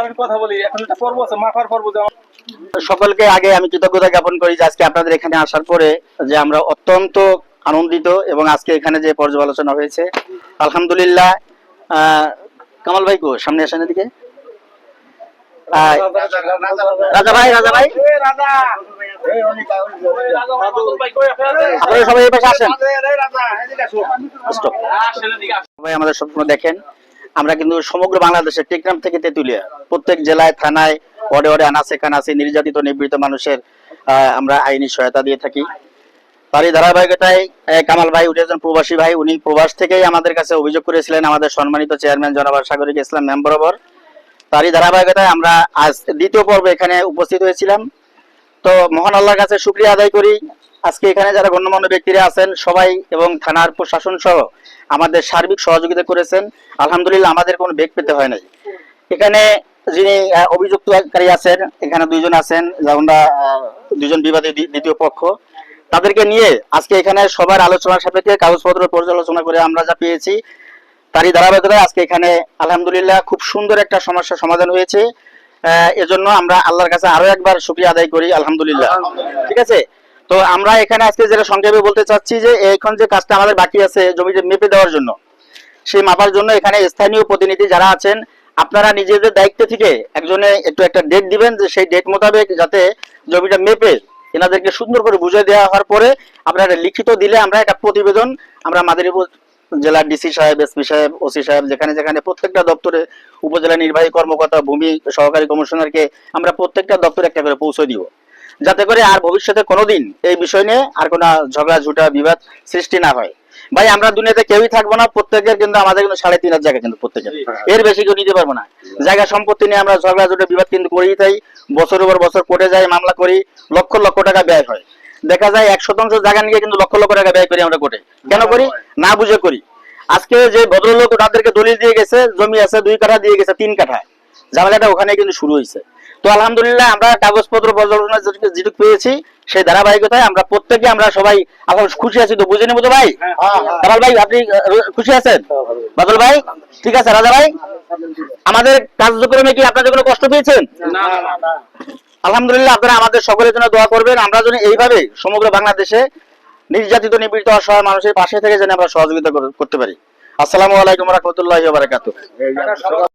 আমি কথা বলি এখন একটা পর্ব আছে মাফার পর্ব সকলকে আগে আমি কৃতজ্ঞতা জ্ঞাপন করি যে আজকে আপনাদের এখানে আসার পরে যে আমরা অত্যন্ত আনন্দিত এবং আজকে এখানে যে পর্যালোচনা হয়েছে। আলহামদুলিল্লাহ কামাল ভাই কো সামনে আসেন এদিকে। রাজা ভাই রাজা ভাই। আপনারা সবাই এই পাশে আসেন। Stop. আমাদের সবসময় দেখেন। আমরা কিন্তু সমগ্র বাংলাদেশের টেকনাম থেকে তেতুলিয়া, প্রত্যেক জেলায়, থানায়, ওয়ার্ডে ওয়ার্ডে, আনাচে কানাচে নির্যাতিত নিবৃত মানুষের আমরা আইনি সহায়তা দিয়ে থাকি। তারই ধারাবাহিকতায় কামাল ভাই উনি একজন প্রবাসী ভাই। উনি প্রবাস থেকেই আমাদের কাছে অভিযোগ করেছিলেন, আমাদের সম্মানিত চেয়ারম্যান জনাব সাগরিক ইসলাম ম্যাম বরাবর। তারই ধারাবাহিকতায় আমরা আজ দ্বিতীয় পর্বে এখানে উপস্থিত হয়েছিলাম। তো মহান আল্লাহর কাছে শুক্রিয়া আদায় করি। আজকে এখানে যারা গণ্যমান্য ব্যক্তিরা আছেন সবাই এবং থানার প্রশাসন সহ আমাদের সার্বিক সহযোগিতা করেছেন। আলহামদুলিল্লাহ আমাদের কোনো বেগ পেতে হয় নাই। এখানে যিনি অভিযুক্তকারী আছেন এখানে দুইজন আছেন যেমনটা দুজন বিবাদী দ্বিতীয় পক্ষ। তাদেরকে নিয়ে আজকে এখানে সবার আলোচনার সাপেক্ষে কাগজপত্র পর্যালোচনা করে আমরা যা পেয়েছি তারই ধারাবাহিকতায় আজকে এখানে আলহামদুলিল্লাহ খুব সুন্দর একটা সমস্যার সমাধান হয়েছে। এজন্য আমরা আল্লাহর কাছে আরও একবার শুক্রিয়া আদায় করি আলহামদুলিল্লাহ। ঠিক আছে? তো আমরা এখানে আজকে যেটা সংক্ষেপে বলতে চাচ্ছি যে এখন যে কাজটা আমাদের বাকি আছে জমিটা মেপে দেওয়ার জন্য, সেই মাপার জন্য এখানে স্থানীয় প্রতিনিধি যারা আছেন, আপনারা নিজেদের দায়িত্ব থেকে একজনে একটু একটা ডেট দিবেন যে সেই ডেট মোতাবেক যাতে জমিটা মেপে এনাদেরকে সুন্দর করে বুঝিয়ে দেওয়া হওয়ার পরে আপনারা লিখিত দিলে আমরা একটা প্রতিবেদন আমরা মাদারীপুর জেলার ডিসি সাহেব, এসপি সাহেব, ওসি সাহেব, যেখানে যেখানে প্রত্যেকটা দপ্তরে উপজেলা নির্বাহী কর্মকর্তা, ভূমি সহকারী কমিশনারকে আমরা প্রত্যেকটা দপ্তরে একটা করে পৌঁছে দিব। যাতে করে আর ভবিষ্যতে কোনোদিন এই বিষয় নিয়ে আর কোনো ঝগড়া, ঝুটা, বিবাদ সৃষ্টি না হয়। ভাই, আমরা দুনিয়াতে কেউই থাকব না, প্রত্যেকের কিন্তু, আমাদের কিন্তু সাড়ে তিন জায়গা কিন্তু প্রত্যেকের। এর বেশি কেউ নিতে পারব না। জায়গা সম্পত্তি নিয়ে আমরা ঝগড়া, ঝুটে, বিবাদ কিন্তু করেই থাই। বছরের পর বছর কোর্টে যাই, মামলা করি, লক্ষ লক্ষ টাকা ব্যয় হয়। দেখা যায় এক শতাংশ জায়গা নিয়ে কিন্তু লক্ষ লক্ষ টাকা ব্যয় করি আমরা কোর্টে কেন করি? না বুঝে করি। আজকে যে ভদ্রলোক তাদেরকে দলিল দিয়ে গেছে, জমি আছে, দুই কাঠা দিয়ে গেছে, তিন কাঠা। ঝামেলাটা ওখানে কিন্তু শুরু হয়েছে তো আলহামদুলিল্লাহ আমরা কাগজপত্র পর্যালোচনা যেটুকু- পেয়েছি সেই ধারাবাহিকতায় আমরা প্রত্যেকে আমরা সবাই এখন খুশি আছি তো বুঝে নেব তো ভাই? কামাল ভাই আপনি খুশি আছেন? বাদল ভাই ঠিক আছে রাজা ভাই? আমাদের কার্যক্রমে কি আপনাদের কোনো কষ্ট পেয়েছেন? আলহামদুলিল্লাহ আপনারা আমাদের সকলের জন্য দোয়া করবেন। আমরা যেন এইভাবে সমগ্র বাংলাদেশে নির্যাতিত নিপীড়িত অসহায় মানুষের পাশে থেকে যেন আমরা সহযোগিতা করতে পারি। আসসালামু আলাইকুম রহমতুল্লাহ বারাকাতু